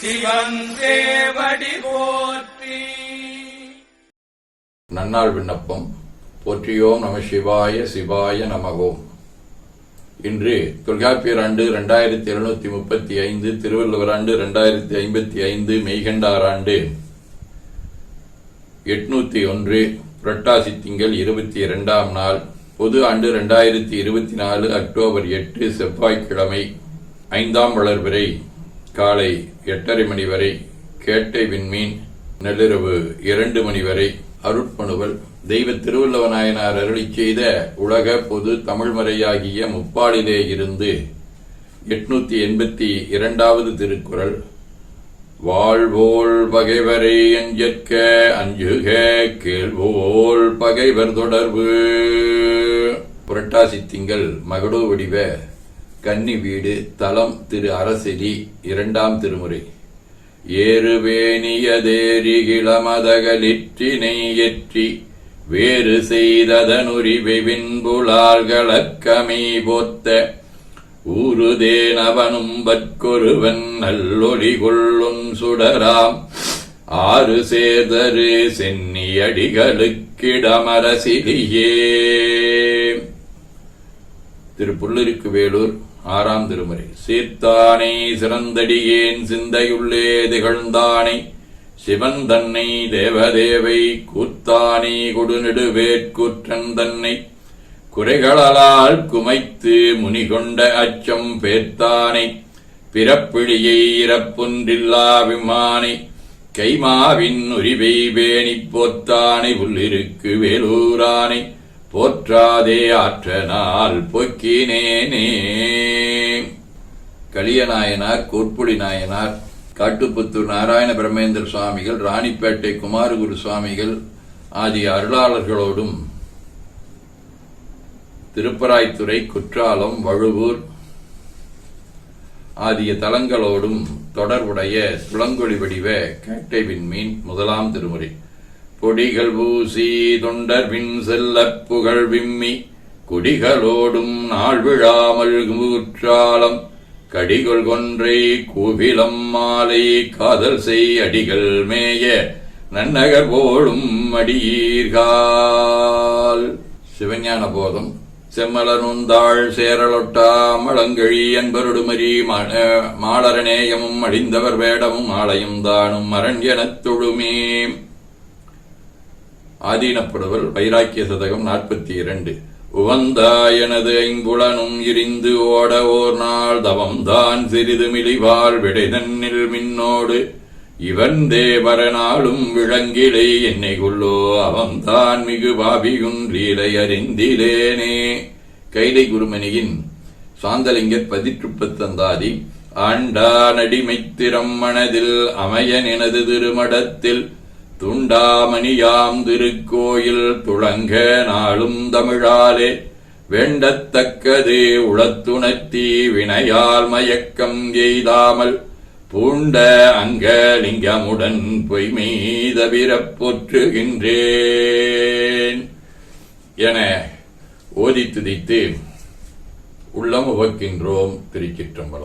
சிவன் போற்றி. நன்னாள் விண்ணப்பம். போற்றியோம் நம சிவாய சிவாய நமகோம். இன்று தொல்காப்பியர் ஆண்டு இரண்டாயிரத்தி எழுநூத்தி முப்பத்தி ஐந்து திருவள்ளுவர் ஆண்டு இரண்டாயிரத்தி ஐம்பத்தி ஐந்து மெய்கண்டார் ஆண்டு எட்நூத்தி ஒன்று புரட்டாசி திங்கள் இருபத்தி இரண்டாம் நாள் பொது ஆண்டு இரண்டாயிரத்தி இருபத்தி நாலு அக்டோபர் எட்டு செவ்வாய்க்கிழமை ஐந்தாம் வளர்பிறை. காலை எட்டரை மணி வரை கேட்டை விண்மீன் நள்ளிரவு இரண்டு மணி வரை அருட்பணுவல். தெய்வ திருவள்ளுவநாயனார் அருளி செய்த உலக பொது தமிழ்மறையாகிய முப்பாலிலே இருந்து எட்நூத்தி எண்பத்தி இரண்டாவது திருக்குறள். வாழ்வோல் பகைவரை அஞ்சற்க அஞ்சுக கேள்வோல் பகைவர் தொடர்பு. புரட்டாசி திங்கள் மகடோ வடிவ கன்னி வீடு தலம் திரு அரசிலி இரண்டாம் திருமுறை. ஏறுவேணியதேரிகிளமதகலிற்றினை எற்றி வேறு செய்ததனுரிவை விண்புலால்களக்கமை போத்த ஊருதேனவனும் பற்கொருவன் நல்லொளி கொள்ளும் சுடராம். ஆறு சேர்தரு சென்னியடிகளுக்கிடமரசிலியே திரு புல்லருக்கு வேலூர். ஆறாம் திருமுறை. சீர்த்தானே சிறந்தடியேன் சிந்தையுள்ளே திகழ்ந்தானே சிவன் தன்னை தேவதேவை கூத்தானே கொடுநெடுவேற்கூற்றன் தன்னை குறைகளால் குமைத்து முனிகொண்ட அச்சம் பேர்த்தானை பிறப்பிழியை இறப்புன்றில்லா விமானை கைமாவின் உரிவை பேணி போத்தானை உள்ளிருக்கு வேலூரானை போற்றாதே ஆற்றனால் பொக்கினேனே. களியநாயனார் கோட்புடி நாயனார் காட்டுப்புத்தூர் நாராயண பிரமேந்திர சுவாமிகள் ராணிப்பேட்டை குமாரகுரு சுவாமிகள் ஆகிய அருளாளர்களோடும் திருப்பராய்த்துறை குற்றாலம் வழுவூர் ஆகிய தலங்களோடும் தொடர்புடைய துளங்கொழி வடிவ கேட்டை விண்மீன் முதலாம் திருமுறை. பொடிகள் பூசி தொண்டர் பின் செல்ல புகழ் விம்மி குடிகளோடும் நாள் விழாமல் கூற்றாலம் கடிகொள் கொன்றை கூவிலம் மாலை காதல் செய் அடிகள் மேய நன்னகர் போலும் அடியீர்கால். சிவஞான போதம். செம்மலனுந்தாள் சேரலொட்டா மழங்கழி என்பருடுமரி மாளரநேயமும் அழிந்தவர் வேடமும் ஆலயம் தானும் அரண் எனத் தொழுமே. ஆதீனப்படுவல் வைராக்கிய சதகம் நாற்பத்தி இரண்டு உவந்தாயனது ஐம்புலனும் இரிந்து ஓட ஓர் நாள் தவம்தான் சிறிது மிளிவால் விடைதன்னில் மின்னோடு. இவன் தேவரனாலும் விளங்கிலே என்னை கொள்ளோ அவன்தான் மிகு பாபியுன்றீலை அறிந்திலேனே. கைலை குருமணியின் சாந்தலிங்கர் பதிற்றுப்பத்தந்தாதி ஆண்டான் மனதில் அமையன் எனது திருமடத்தில் துண்டாமணியாம் திருக்கோயில் துளங்க நாளும் தமிழாலே வேண்டத்தக்கதே உளத்துணர்த்தி வினையால் மயக்கம் எய்தாமல் பூண்ட அங்கலிங்கமுடன் பொய்மை தவிரப் என ஓதி துதித்து உள்ளம் உவக்கின்றோம் திருச்சிற்றம்பலம்.